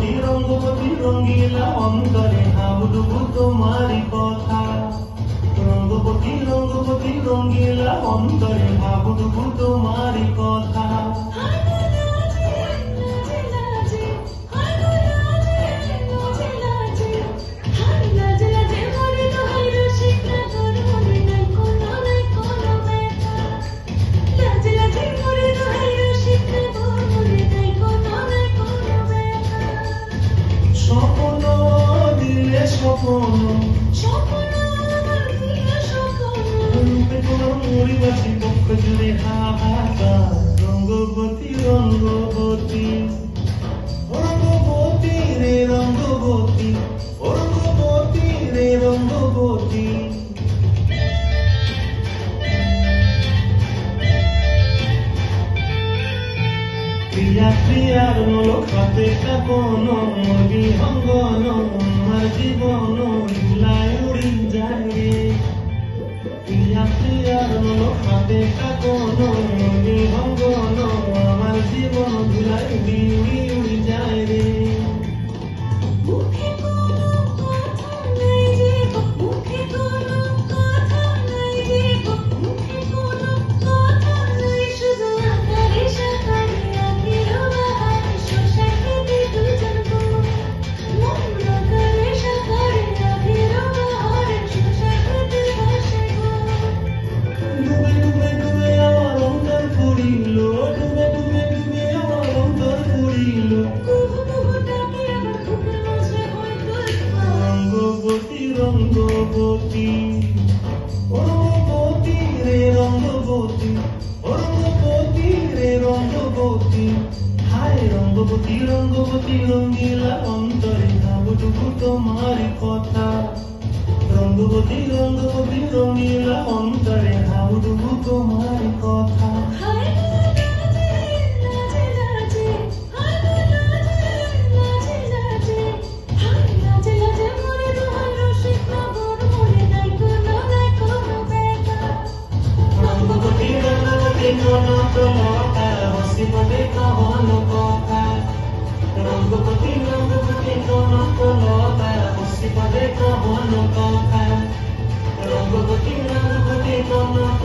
রঙ্গবতী রঙ্গিলা অন্তরে হাবুডুবু তোমারই কথা। রঙ্গবতী রঙ্গবতী রঙ্গিলা অন্তরে হাবুডুবু দিলে স্বপ্ন রূপে তোমার মরিবাসী পক্ষ জুড়ে হাহাকার রঙ্গবতী রঙ্গবতী রঙ্গবতী রে প্রিয়া আমার জীবন ধুলায় উড়ি যায়। রে প্রিয়া প্রিয়ার মূলক হাতে কাকন মরি ভঙ্গন আমার জীবন ধুলায় উড়ি রঙ্গবতী রঙ্গবতী রঙ্গবতী রে রঙ্গবতী রঙ্গবতী রে রঙ্গবতী। হায় রঙ্গবতী রঙ্গবতী রঙ্গিলা অন্তরে ভাবটুকু তোমার কথা। রঙ্গবতী রঙ্গবতী রঙ্গিলা অন্তরে ভাবটুকু তোমার কথা। ননত লতা হসিবলে কহন কথা রঙ্গবতী রঙ্গবতী ননত লতা হসিবলে কহন কথা রঙ্গবতী রঙ্গবতী ননত